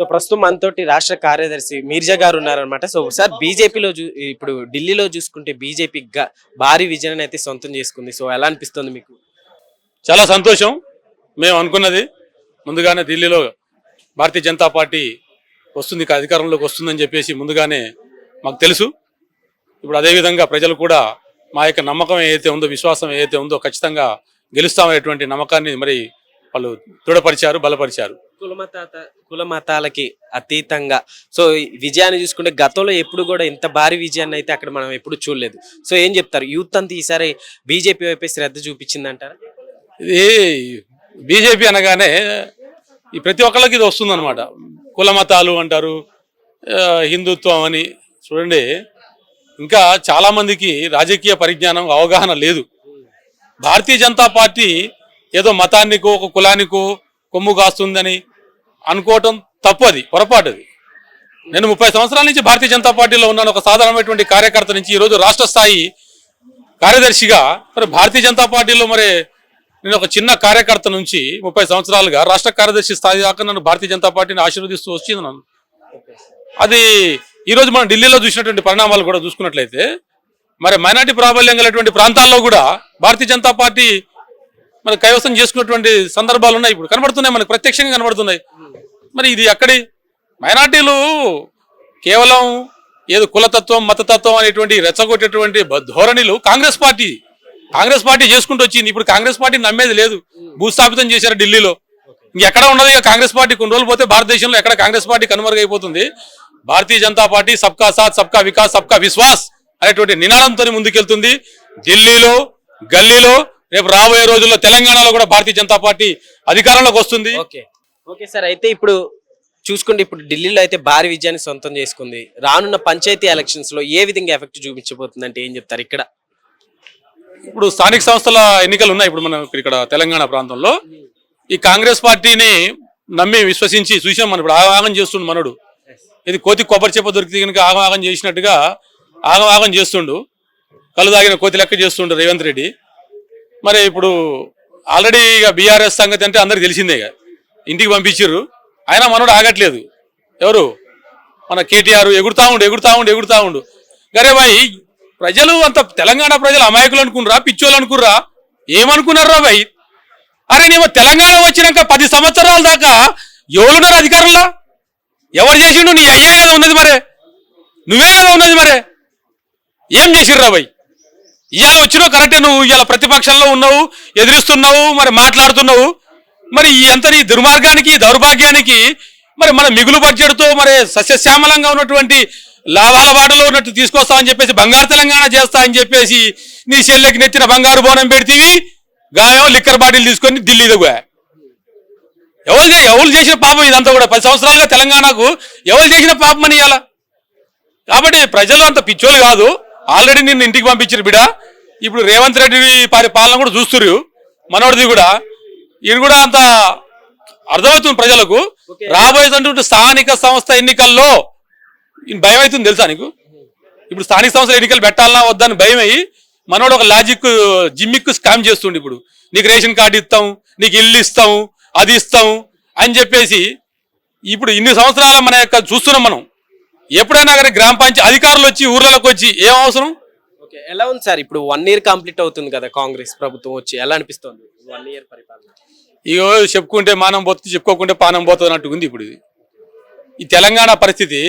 So ప్రస్తుతం మనతోటి రాష్ట్ర కార్యదర్శి మీర్జా గారు ఉన్నారనమాట సో సార్ బీజేపీలో చూ- ఇప్పుడు ఢిల్లీలో చూసుకుంటే బీజేపీ భారీ విజయాన్ని అయితే సొంతం చేసుకుంది. సో ఎలా అనిపిస్తుంది మీకు? చాలా సంతోషం. మేము అనుకున్నది ముందుగానే ఢిల్లీలో భారతీయ జనతా పార్టీ వస్తుంది అధికారంలోకి వస్తుందని చెప్పేసి ముందుగానే మాకు తెలుసు. ఇప్పుడు అదేవిధంగా ప్రజలు కూడా మా యొక్క నమ్మకం ఏదైతే ఉందో విశ్వాసం ఏదైతే ఉందో ఖచ్చితంగా గెలుస్తామనేటువంటి నమ్మకాన్ని మరి వాళ్ళు దృఢపరిచారు బలపరిచారు. కులమత కుల మతాలకి అతీతంగా. సో ఈ విజయాన్ని చూసుకుంటే గతంలో ఎప్పుడు కూడా ఇంత భారీ విజయాన్ని అయితే అక్కడ మనం ఎప్పుడు చూడలేదు. సో ఏం చెప్తారు? యూత్ అంతా ఈసారి బీజేపీ వైపే శ్రద్ధ చూపించిందంటారా? ఇది బీజేపీ అనగానే ఈ ప్రతి ఒక్కళ్ళకి ఇది వస్తుందన్నమాట. కుల మతాలు అంటారు హిందుత్వం అని. చూడండి ఇంకా చాలా మందికి రాజకీయ పరిజ్ఞానం అవగాహన లేదు. భారతీయ జనతా పార్టీ ఏదో మతానికో ఒక కులానికో కొమ్ము కాస్తుందని అనుకోవటం తప్పు అది పొరపాటు అది నేను ముప్పై సంవత్సరాల నుంచి భారతీయ జనతా పార్టీలో ఉన్నాను ఒక సాధారణమైనటువంటి కార్యకర్త నుంచి ఈరోజు రాష్ట్ర స్థాయి కార్యదర్శిగా మరి భారతీయ జనతా పార్టీలో మరి నేను ఒక చిన్న కార్యకర్త నుంచి ముప్పై సంవత్సరాలుగా రాష్ట్ర కార్యదర్శి స్థాయి దాకా నన్ను భారతీయ జనతా పార్టీని ఆశీర్వదిస్తూ వచ్చింది నన్ను. అది ఈరోజు మనం ఢిల్లీలో చూసినటువంటి పరిణామాలు కూడా చూసుకున్నట్లయితే మరి మైనార్టీ ప్రాబల్యం గలటువంటి ప్రాంతాల్లో కూడా భారతీయ జనతా పార్టీ మరి కైవసం చేసుకున్నటువంటి సందర్భాలు ఉన్నాయి ఇప్పుడు. కనబడుతున్నాయి మనకు ప్రత్యక్షంగా కనబడుతున్నాయి. మరి ఇది ఎక్కడి? మైనార్టీలు కేవలం ఏదో కులతత్వం మతతత్వం అనేటువంటి రెచ్చగొట్టేటువంటి ధోరణిలు కాంగ్రెస్ పార్టీ. కాంగ్రెస్ పార్టీ చేసుకుంటూ వచ్చింది. ఇప్పుడు కాంగ్రెస్ పార్టీ నమ్మేది లేదు. భూస్థాపితం చేశారు ఢిల్లీలో. ఇంకెక్కడ ఉండదు ఇక కాంగ్రెస్ పార్టీ కొన్ని రోజులు పోతే భారతదేశంలో ఎక్కడ కాంగ్రెస్ పార్టీ కనుమరుగైపోతుంది? భారతీయ జనతా పార్టీ సబ్కా సాత్ సబ్కా వికాస్ సబ్కా విశ్వాస్ అనేటువంటి నినాదంతో ముందుకెళ్తుంది. ఢిల్లీలో గల్లీలో రేపు రాబోయే రోజుల్లో తెలంగాణలో కూడా భారతీయ జనతా పార్టీ అధికారంలోకి వస్తుంది. ఓకే సార్ అయితే ఇప్పుడు చూసుకుంటే ఇప్పుడు ఢిల్లీలో అయితే భారీ విజయాన్ని సొంతం చేసుకుంది. రానున్న పంచాయతీ ఎలక్షన్స్లో ఏ విధంగా ఎఫెక్ట్ చూపించబోతుంది అంటే ఏం చెప్తారు ఇక్కడ? ఇప్పుడు స్థానిక సంస్థల ఎన్నికలు ఉన్నాయి ఇప్పుడు మనం ఇక్కడ తెలంగాణ ప్రాంతంలో. ఈ కాంగ్రెస్ పార్టీని నమ్మి విశ్వసించి చూసాం మనం ఇప్పుడు ఆగమాగం చేస్తుండు మనడు. ఇది కోతి కొబ్బరి చెప్ప దొరికితే కనుక ఆగమాగం చేసినట్టుగా ఆగమాగం చేస్తుండు. కళ్ళు తాగిన కోతి లెక్క చేస్తుండు రేవంత్ రెడ్డి. మరి ఇప్పుడు ఆల్రెడీ ఇక బీఆర్ఎస్ సంగతి అంటే అందరికి తెలిసిందే ఇక. ఇంటికి పంపించారు అయినా మనోడు ఆగట్లేదు. ఎవరు? మన కేటీఆర్ ఎగురుతా ఉండు ఎగురుతా ఉండు ఎగురుతా ఉండు. గరే భాయ్ ప్రజలు అంత తెలంగాణ ప్రజలు అమాయకులు అనుకున్నారా పిచ్చోళ్ళు అనుకుర్రా ఏమనుకున్నారా భాయ్ అరే నీవు తెలంగాణ వచ్చినాక పది సంవత్సరాల దాకా ఎవరున్నారు అధికారంలో? ఎవరు చేసిండు? నీ అయ్యే కదా ఉన్నది మరే. నువ్వే కదా ఉన్నది మరే. ఏం చేసిర్రా భాయ్ ఇవాళ వచ్చినావు కరెక్టే నువ్వు ఇవాళ ప్రతిపక్షంలో ఉన్నావు ఎదిరిస్తున్నావు మరి మాట్లాడుతున్నావు. మరి ఈ ఎంత నీ దుర్మార్గానికి దౌర్భాగ్యానికి మరి మన మిగులు బడ్జెట్తో మరి సస్యశ్యామలంగా ఉన్నటువంటి లాభాల వాటలో ఉన్నట్టు తీసుకొస్తామని చెప్పేసి బంగారు తెలంగాణ చేస్తా అని చెప్పేసి నీ చెల్లెకి నెత్తిన బంగారు బోనం పెడితేవి గాయం లిక్కర్ బాటిల్ తీసుకొని ఢిల్లీ దిగా ఎవరు ఎవరు చేసిన పాపం ఇదంతా కూడా? పది సంవత్సరాలుగా తెలంగాణకు ఎవరు చేసిన పాపం అని ఇవ్వాల కాబట్టి ప్రజలు అంత పిచ్చోలు కాదు. ఆల్రెడీ నిన్ను ఇంటికి పంపించారు బిడ. ఇప్పుడు రేవంత్ రెడ్డి పారి పాలన కూడా చూస్తురు మనోడిది కూడా. ఈయన కూడా అంత అర్థమవుతుంది ప్రజలకు. రాబోయేటువంటి స్థానిక సంస్థ ఎన్నికల్లో భయం అవుతుంది తెలుసా నీకు? ఇప్పుడు స్థానిక సంస్థల ఎన్నికలు పెట్టాలన్నా వద్దని భయం అయ్యి మనోడు ఒక లాజిక్ జిమ్మిక్ స్కామ్ చేస్తుండు ఇప్పుడు. నీకు రేషన్ కార్డు ఇస్తాం నీకు ఇల్లు ఇస్తాం అది ఇస్తాం అని చెప్పేసి ఇప్పుడు ఇన్ని సంవత్సరాల మన యొక్క చూస్తున్నాం మనం. ఎప్పుడైనా కానీ గ్రామ పంచాయతీ అధికారులు వచ్చి ఊర్లలోకి వచ్చి ఏం అవసరం? ఓకే. ఎలా ఉంది సార్? ఇప్పుడు వన్ ఇయర్ కంప్లీట్ అవుతుంది కదా కాంగ్రెస్ ప్రభుత్వం వచ్చి. ఎలా అనిపిస్తుంది? వన్ ఇయర్ పరిపాలన? ఇగో చెప్పుకుంటే మానం పోతుంది చెప్పుకోకుంటే పానం పోతుంది అన్నట్టు ఉంది ఇప్పుడు ఇది. ఈ తెలంగాణ పరిస్థితి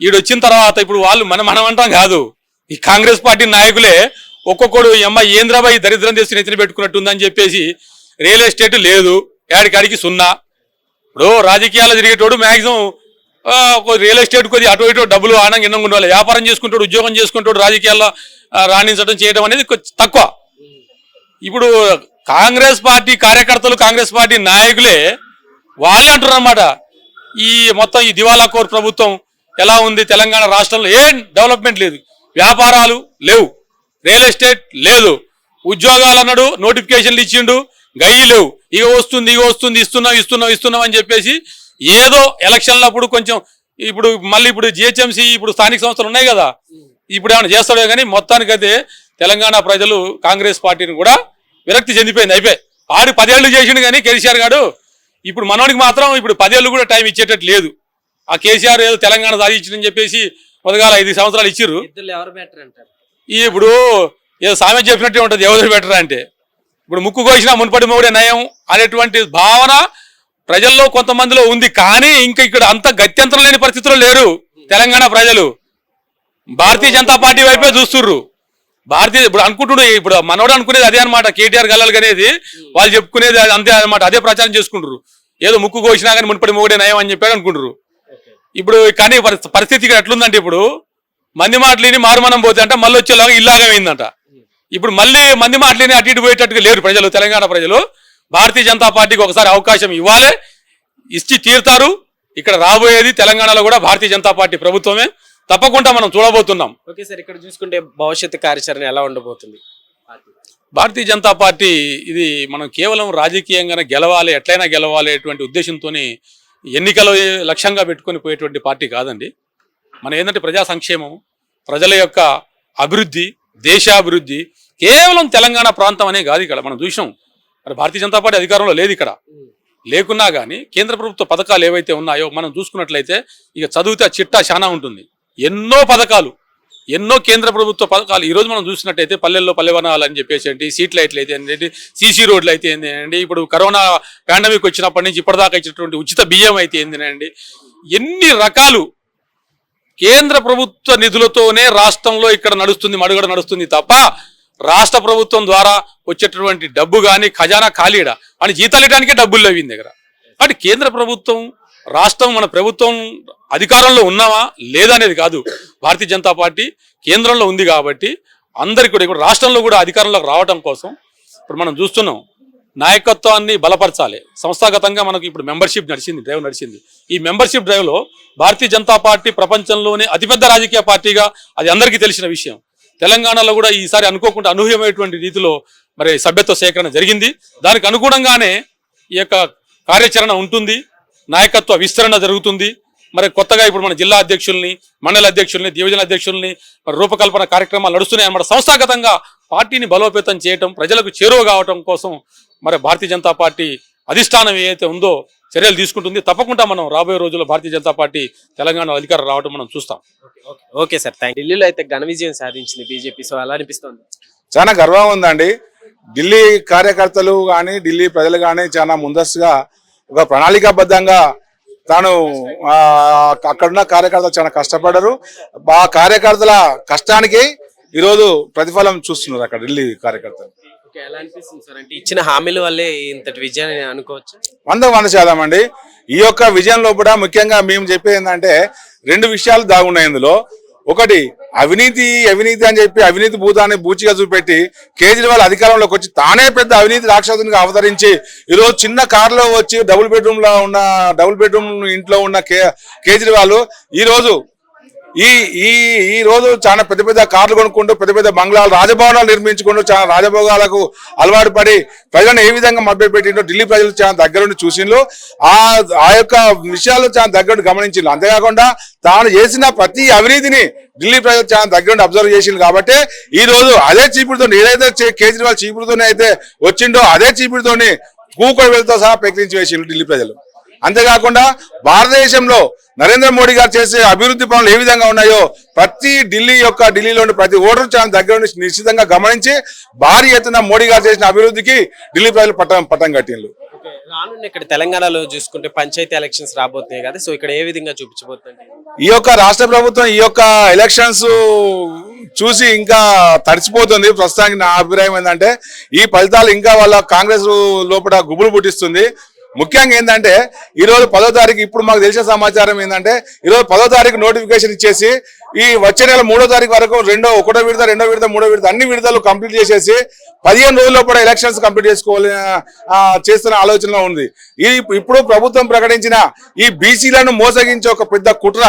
ఈడు వచ్చిన తర్వాత ఇప్పుడు వాళ్ళు మనం మనం అంటాం కాదు. ఈ కాంగ్రెస్ పార్టీ నాయకులే ఒక్కొక్కడు ఎమ్మ ఏంద్రాబాయి దరిద్రం చేసి నెత్తిన పెట్టుకున్నట్టు ఉందని చెప్పేసి రియల్ ఎస్టేట్ లేదు. ఏడికాడికి సున్నా. ఇప్పుడు రాజకీయాలు తిరిగేటోడు మ్యాక్సిమం రియల్ ఎస్టేట్ కొద్ది అటు ఇటు డబ్బులు ఆనంగా ఇన్నంగా ఉండాలి వ్యాపారం చేసుకుంటాడు ఉద్యోగం చేసుకుంటాడు రాజకీయాల్లో రాణించడం చేయడం అనేది కొంచెం తక్కువ. ఇప్పుడు కాంగ్రెస్ పార్టీ కార్యకర్తలు కాంగ్రెస్ పార్టీ నాయకులే వాళ్ళే అంటున్నారు అనమాట ఈ మొత్తం ఈ దివాలా కోర్ ప్రభుత్వం ఎలా ఉంది? తెలంగాణ రాష్ట్రంలో ఏం డెవలప్మెంట్ లేదు. వ్యాపారాలు లేవు. రియల్ ఎస్టేట్ లేదు. ఉద్యోగాలు అన్నాడు నోటిఫికేషన్లు ఇచ్చిండు గయ్యి లేవు. ఇక వస్తుంది ఇక వస్తుంది ఇస్తున్నాం ఇస్తున్నాం ఇస్తున్నాం అని చెప్పేసి ఏదో ఎలక్షన్లప్పుడు కొంచెం ఇప్పుడు మళ్ళీ ఇప్పుడు జిహెచ్ఎంసీ ఇప్పుడు స్థానిక సంస్థలు ఉన్నాయి కదా. ఇప్పుడు ఏమైనా చేస్తాడో కానీ మొత్తానికైతే తెలంగాణ ప్రజలు కాంగ్రెస్ పార్టీని కూడా విరక్తి చెందిపోయింది అయిపోయి. ఆడు పదేళ్ళు చేసిండు కానీ కేసీఆర్ గారు ఇప్పుడు మనోడికి మాత్రం ఇప్పుడు పదేళ్ళు కూడా టైం ఇచ్చేటట్టు లేదు. ఆ కేసీఆర్ ఏదో తెలంగాణ సాధించిందని చెప్పేసి మొదగాల ఐదు సంవత్సరాలు ఇచ్చిర్రు. ఈ ఇప్పుడు ఏదో సామెత చెప్పినట్టే ఉంటుంది ఎవరు బెటర్ అంటే. ఇప్పుడు ముక్కు కోసినా మున్పటి మొగుడే నయం అనేటువంటి భావన ప్రజల్లో కొంతమందిలో ఉంది కానీ ఇంకా ఇక్కడ అంత గత్యంతరం లేని పరిస్థితుల్లో లేరు తెలంగాణ ప్రజలు. భారతీయ జనతా పార్టీ వైపే చూస్తుర్రు. భారతీయ ఇప్పుడు అనుకుంటున్నారు ఇప్పుడు మనోడు అనుకునేది అదే అనమాట కేటీఆర్ గల్లాలు అనేది వాళ్ళు చెప్పుకునేది అంతే అనమాట అదే ప్రచారం చేసుకుంటారు ఏదో ముక్కు కోసినా కానీ మునుపటి మొగుడే నయం అని చెప్పాడు అనుకుంటారు ఇప్పుడు కానీ పరిస్థితి ఇక్కడ ఎట్లుందంటే ఇప్పుడు మంది మాటలేని మారుమనం పోతే అంటే మళ్ళీ వచ్చేలాగా ఇల్లాగమైందంట ఇప్పుడు మళ్ళీ మంది మాటలేని అటు ఇటు పోయేటట్టుగా లేరు ప్రజలు తెలంగాణ ప్రజలు. భారతీయ జనతా పార్టీకి ఒకసారి అవకాశం ఇవ్వాలి ఇచ్చి తీరుతారు. ఇక్కడ రాబోయేది తెలంగాణలో కూడా భారతీయ జనతా పార్టీ ప్రభుత్వమే. తప్పకుండా మనం చూడబోతున్నాం. ఓకే సార్ ఇక్కడ చూసుకుంటే భవిష్యత్తు కార్యాచరణ ఎలా ఉండబోతుంది? భారతీయ జనతా పార్టీ ఇది మనం కేవలం రాజకీయంగానే గెలవాలి ఎట్లయినా గెలవాలి అటువంటి ఉద్దేశంతో ఎన్నికలు లక్ష్యంగా పెట్టుకొని పోయేటువంటి పార్టీ కాదండి. మన ఏంటంటే ప్రజా సంక్షేమం ప్రజల యొక్క అభివృద్ధి దేశాభివృద్ధి కేవలం తెలంగాణ ప్రాంతం అనే కాదు ఇక్కడ. మనం చూసాం మరి భారతీయ జనతా పార్టీ అధికారంలో లేదు ఇక్కడ. లేకున్నా కానీ కేంద్ర ప్రభుత్వ పథకాలు ఏవైతే ఉన్నాయో మనం చూసుకున్నట్లయితే ఇక చదివితే చిట్టా చాలా ఉంటుంది. ఎన్నో పథకాలు ఎన్నో కేంద్ర ప్రభుత్వ పథకాలు. ఈరోజు మనం చూసినట్టయితే పల్లెల్లో పల్లెవనాలు అని చెప్పేసి ఏంటి సీట్ లైట్లు అయితే ఏంటి సీసీ రోడ్లు అయితే ఏంటి ఇప్పుడు కరోనా పాండమిక్ వచ్చినప్పటి నుంచి ఇప్పటిదాకా ఇచ్చినటువంటి ఉచిత బియ్యం అయితే ఏంటండి ఎన్ని రకాలు కేంద్ర ప్రభుత్వ నిధులతోనే రాష్ట్రంలో ఇక్కడ నడుస్తుంది మడుగడ నడుస్తుంది తప్ప రాష్ట్ర ప్రభుత్వం ద్వారా వచ్చేటటువంటి డబ్బు కానీ ఖజానా ఖాళీడా? అని జీతాలు ఇవ్వడానికే డబ్బులు లేవు దగ్గర. అంటే కేంద్ర ప్రభుత్వం రాష్ట్రం మన ప్రభుత్వం అధికారంలో ఉన్నామా లేదా అనేది కాదు. భారతీయ జనతా పార్టీ కేంద్రంలో ఉంది కాబట్టి అందరికి కూడా ఇప్పుడు రాష్ట్రంలో కూడా అధికారంలోకి రావడం కోసం ఇప్పుడు మనం చూస్తున్నాం నాయకత్వాన్ని బలపరచాలి. సంస్థాగతంగా మనకు ఇప్పుడు మెంబర్షిప్ నడిచింది డ్రైవ్ నడిచింది. ఈ మెంబర్షిప్ డ్రైవ్లో భారతీయ జనతా పార్టీ ప్రపంచంలోనే అతిపెద్ద రాజకీయ పార్టీగా అది అందరికీ తెలిసిన విషయం. తెలంగాణలో కూడా ఈసారి అనుకోకుండా అనూహ్యమైనటువంటి రీతిలో మరి సభ్యత్వ సేకరణ జరిగింది. దానికి అనుగుణంగానే ఈ యొక్క కార్యాచరణ ఉంటుంది. నాయకత్వ విస్తరణ జరుగుతుంది. మరి కొత్తగా ఇప్పుడు మన జిల్లా అధ్యక్షుల్ని మండల అధ్యక్షుల్ని డివిజన్ అధ్యక్షుల్ని మరి రూపకల్పన కార్యక్రమాలు నడుస్తున్నాయి అన్నమాట. సంస్థాగతంగా పార్టీని బలోపేతం చేయటం ప్రజలకు చేరువ కావటం కోసం మరి భారతీయ జనతా పార్టీ అధిష్టానం ఏదైతే ఉందో చర్యలు తీసుకుంటుంది. తప్పకుండా మనం రాబోయే రోజుల్లో భారతీయ జనతా పార్టీ తెలంగాణ అధికారం రావటం మనం చూస్తాం. ఓకే సార్ థ్యాంక్ ఢిల్లీలో అయితే ఘన విజయం సాధించింది బీజేపీ. సో అలా అనిపిస్తుంది. చాలా గర్వం ఉందండి. ఢిల్లీ కార్యకర్తలు కానీ ఢిల్లీ ప్రజలు కానీ చాలా ముందస్తుగా ఒక ప్రణాళికాబద్ధంగా తాను అక్కడున్న కార్యకర్తలు చాలా కష్టపడ్డారు. ఆ కార్యకర్తల కష్టానికి ఈరోజు ప్రతిఫలం చూస్తున్నారు అక్కడ ఢిల్లీ కార్యకర్తలు. ఓకే ఎలా అనిపిస్తుంది సార్? అంటే ఇచ్చిన హామీల వల్లే ఇంతటి విజయాన్ని అనుకోవచ్చు? వంద వంద శాతం అండి. ఈ యొక్క విజయంలో కూడా ముఖ్యంగా మేము చెప్పేది ఏంటంటే రెండు విషయాలు దాగున్నాయి ఇందులో. ఒకటి అవినీతి అవినీతి అని చెప్పి అవినీతి భూతాన్ని బూచిగా చూపెట్టి కేజ్రీవాల్ అధికారంలోకి వచ్చి తానే పెద్ద అవినీతి రాక్షసునిగా అవతరించి ఈరోజు చిన్న కారులో వచ్చి డబుల్ బెడ్రూమ్లో ఉన్న డబుల్ బెడ్రూమ్ ఇంట్లో ఉన్న కే కేజ్రీవాల్ ఈరోజు ఈ ఈ ఈ రోజు చాలా పెద్ద పెద్ద కార్లు కొనుక్కుంటూ పెద్ద పెద్ద బంగ్లాలు రాజభవనాలు నిర్మించుకుంటూ చాలా రాజభోగాలకు అలవాటు పడి ప్రజలను ఏ విధంగా మభ్య పెట్టిండో ఢిల్లీ ప్రజలు చాలా దగ్గరుండి చూసిండ్రు. ఆ ఆ యొక్క విషయాలు చాలా దగ్గరుండి గమనించిండ్రు. అంతేకాకుండా తాను చేసిన ప్రతి అవినీతిని ఢిల్లీ ప్రజలు చాలా దగ్గరుండి అబ్జర్వ్ చేసిండ్రు కాబట్టి ఈ రోజు అదే చీపుడుతో ఏదైతే చే- కేజ్రీవాల్ చీపుడుతోనే అయితే వచ్చిండో అదే చీపుడుతోని కూకొని వెళ్తా సహా ప్రకటించి వేసిండు ఢిల్లీ ప్రజలు. అంతేకాకుండా భారతదేశంలో నరేంద్ర మోడీ గారు చేసే అభివృద్ధి పనులు ఏ విధంగా ఉన్నాయో ప్రతి ఢిల్లీ యొక్క ఢిల్లీలోని ప్రతి ఓటరు చాలా దగ్గర నుంచి నిశ్చితంగా గమనించి భారీ ఎత్తున మోడీ గారు చేసిన అభివృద్ధికి ఢిల్లీ ప్రజలు పట్టం పట్టం కట్టిండ్రు. రానున్న ఇక్కడ తెలంగాణలో చూసుకుంటే పంచాయతీ ఎలక్షన్స్ రాబోతున్నాయి కదా సో ఇక్కడ ఏ విధంగా చూపించబోతుంది ఈ యొక్క రాష్ట్ర ప్రభుత్వం ఈ యొక్క ఎలక్షన్స్ చూసి ఇంకా తడిచిపోతుంది ప్రస్తుతానికి నా అభిప్రాయం ఏంటంటే ఈ ఫలితాలు ఇంకా వాళ్ళ కాంగ్రెస్ లోపల గుబులు పుట్టిస్తుంది. ముఖ్యంగా ఏంటంటే ఈ రోజు పదో తారీఖు ఇప్పుడు మాకు తెలిసిన సమాచారం ఏంటంటే ఈ రోజు పదో తారీఖు నోటిఫికేషన్ ఇచ్చేసి ఈ వచ్చే నెల మూడో తారీఖు వరకు రెండో ఒకటో విడత రెండో విడత మూడో విడత అన్ని విడతలు కంప్లీట్ చేసేసి పదిహేను రోజుల్లో కూడా ఎలక్షన్స్ కంప్లీట్ చేసుకోవాలి చేస్తున్న ఆలోచనలో ఉంది. ఈ ఇప్పుడు ప్రభుత్వం ప్రకటించిన ఈ బీసీలను మోసగించే ఒక పెద్ద కుట్ర.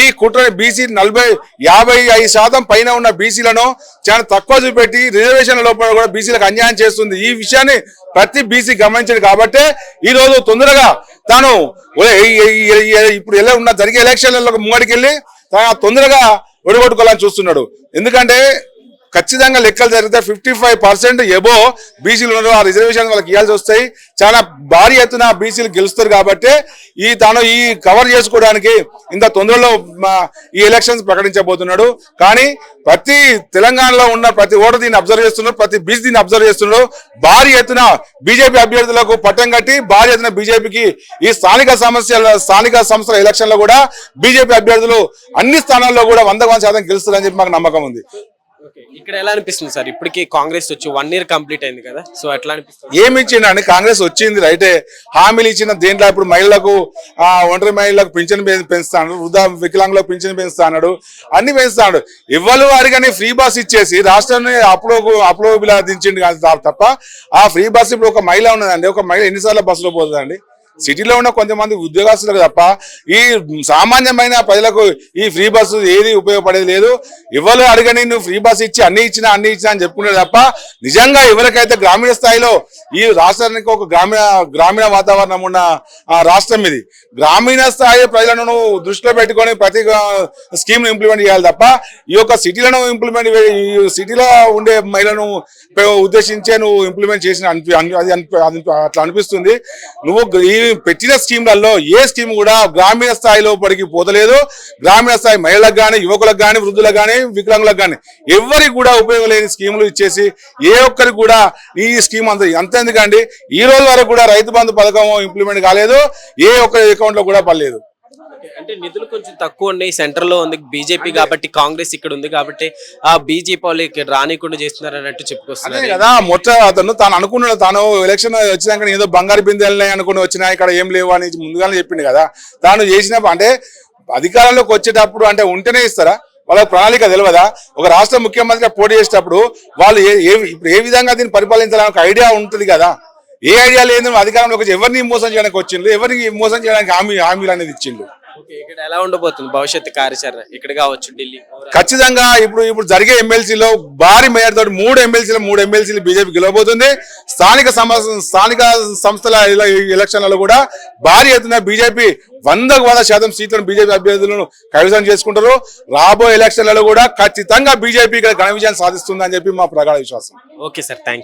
ఈ కుట్ర బీసీ నలభై యాభై ఐదు శాతం పైన ఉన్న బీసీలను చాలా తక్కువ చూపెట్టి రిజర్వేషన్ లోపల కూడా బీసీలకు అన్యాయం చేస్తుంది. ఈ విషయాన్ని ప్రతి బీసీ గమనించండి కాబట్టే ఈ రోజు తొందరగా తాను ఇప్పుడు ఎలా ఉన్న జరిగే ఎలక్షన్లలో ముంగడికి వెళ్ళి తాను తొందరగా ఒడిగొట్టుకోవాలని చూస్తున్నాడు. ఎందుకంటే ఖచ్చితంగా లెక్కలు జరిగితే ఫిఫ్టీ ఫైవ్ పర్సెంట్ ఎబో బీసీలు ఉన్నారు. ఆ రిజర్వేషన్ వాళ్ళకి ఇవ్వాల్సి వస్తాయి. చాలా భారీ ఎత్తున బీసీలు గెలుస్తారు కాబట్టి ఈ తాను ఈ కవర్ చేసుకోవడానికి ఇంత తొందరలో ఈ ఎలక్షన్స్ ప్రకటించబోతున్నాడు. కానీ ప్రతి తెలంగాణలో ఉన్న ప్రతి ఓటర్ దీన్ని అబ్జర్వ్ చేస్తున్నారు. ప్రతి బీసీ దీన్ని అబ్జర్వ్ చేస్తున్నారు. భారీ ఎత్తున బీజేపీ అభ్యర్థులకు పట్టం కట్టి భారీ ఎత్తున బీజేపీకి ఈ స్థానిక సమస్యల స్థానిక సంస్థల ఎలక్షన్లో కూడా బీజేపీ అభ్యర్థులు అన్ని స్థానాల్లో కూడా వంద వంద శాతం గెలుస్తారని చెప్పి మాకు నమ్మకం ఉంది. ఇక్కడ ఎలా అనిపిస్తుంది సార్? ఇప్పటికి కాంగ్రెస్ వచ్చి వన్ ఇయర్ కంప్లీట్ అయింది కదా సో ఎట్లా అనిపిస్తుంది? ఏమి ఇచ్చిండని కాంగ్రెస్ వచ్చింది రైటే హామీలు ఇచ్చిన దేంట్లో ఇప్పుడు మహిళలకు ఆ ఒంటరి మహిళలకు పింఛన్ పెంచుతాడు వృద్ధా వికలాంగులకు పింఛన్ పెంచుతాడు అన్ని పెంచుతాడు. ఇవ్వలు వారిగానే ఫ్రీ బస్ ఇచ్చేసి రాష్ట్రాన్ని అప్లో అప్లో దించిండు కాదు తా- తప్ప ఆ ఫ్రీ బస్ ఇప్పుడు ఒక మహిళ ఉన్నదండి. ఒక మహిళ ఎన్నిసార్లు బస్సులో పోతుందండి? సిటీలో ఉన్న కొంతమంది ఉద్యోగస్తులకు తప్ప ఈ సామాన్యమైన ప్రజలకు ఈ ఫ్రీ బస్సు ఏది ఉపయోగపడేది లేదు. ఎవరు అడగని నువ్వు ఫ్రీ బస్సు ఇచ్చి అన్ని ఇచ్చినా అన్ని ఇచ్చినా అని చెప్పుకున్నాడు తప్ప నిజంగా ఎవరికైతే గ్రామీణ స్థాయిలో ఈ రాష్ట్రానికి ఒక గ్రామీణ గ్రామీణ వాతావరణం ఉన్న ఆ, రాష్ట్రం ఇది. గ్రామీణ స్థాయి ప్రజలను నువ్వు దృష్టిలో పెట్టుకొని ప్రతి స్కీమ్ ఇంప్లిమెంట్ చేయాలి తప్ప ఈ యొక్క సిటీలను ఇంప్లిమెంట్ ఈ సిటీలో ఉండే మహిళను ఉద్దేశించే నువ్వు ఇంప్లిమెంట్ చేసిన అనిపి అని- అది అనిపి- అట్లా అనిపిస్తుంది. నువ్వు ఈ పెట్టిన స్కీమ్లలో ఏ స్కీమ్ కూడా గ్రామీణ స్థాయిలో పడికి పోతలేదు. గ్రామీణ స్థాయి మహిళలకు కానీ యువకులకు కానీ వృద్ధులకు కానీ వికలాంగులకు కానీ ఎవరికి కూడా ఉపయోగం లేని స్కీములు ఇచ్చేసి ఏ ఒక్కరికి కూడా ఈ స్కీమ్ అంత ఎంత ఎందుకండి? ఈ రోజు వరకు కూడా రైతు బంధు పథకం ఇంప్లిమెంట్ కాలేదు. ఏ ఒక్క అకౌంట్లో కూడా పడలేదు. అంటే నిధులు కొంచెం తక్కువ ఉన్నాయి. సెంటర్లో ఉంది బీజేపీ కాబట్టి కాంగ్రెస్ ఇక్కడ ఉంది కాబట్టి ఆ బీజేపీ వాళ్ళు ఇక్కడ రానికుండా చేస్తున్నారు అన్నట్టు చెప్పుకొస్తున్నారు. కదా మొట్ట అతను తాను అనుకున్నాడు తాను ఎలక్షన్ వచ్చినాక ఏదో బంగారు బిందెలు అనుకుని వచ్చినా ఇక్కడ ఏం లేవు అని ముందుగానే చెప్పిండు కదా. తాను చేసిన అంటే అధికారంలోకి వచ్చేటప్పుడు అంటే ఉంటేనే ఇస్తారా? వాళ్ళ ప్రణాళిక తెలియదా ఒక రాష్ట్ర ముఖ్యమంత్రిగా పోటీ చేసేటప్పుడు వాళ్ళు ఏ ఇప్పుడు ఏ విధంగా దీన్ని పరిపాలించాలని ఒక ఐడియా ఉంటుంది కదా. ఏ ఐడియా లేదు అధికారంలోకి వచ్చి ఎవరిని మోసం చేయడానికి వచ్చిండ్రు? ఎవరిని మోసం చేయడానికి హామీ హామీలు అనేది ఇచ్చిండు ఓకే, ఇక్కడ ఎలా ఉండబోతుంది భవిష్యత్తు కార్యాచరణ? ఇక్కడ కావచ్చు ఢిల్లీ. ఖచ్చితంగా ఇప్పుడు ఇప్పుడు జరిగే ఎమ్మెల్సీలో భారీ మేయర్ తోటి మూడు ఎమ్మెల్సీలు మూడు ఎమ్మెల్సీలు బీజేపీ గెలవబోతుంది. స్థానిక స్థానిక సంస్థల ఎల- ఎలక్షన్లలో కూడా భారీ ఎత్తున బీజేపీ వందకు వంద శాతం సీట్లను బీజేపీ అభ్యర్థులను కైవసం చేసుకుంటారు. రాబోయే ఎలక్షన్లలో కూడా ఖచ్చితంగా బీజేపీ ఇక్కడ ఘన విజయాన్ని సాధిస్తుందని చెప్పి మా ప్రగాఢ విశ్వాసం. Okay sir. థ్యాంక్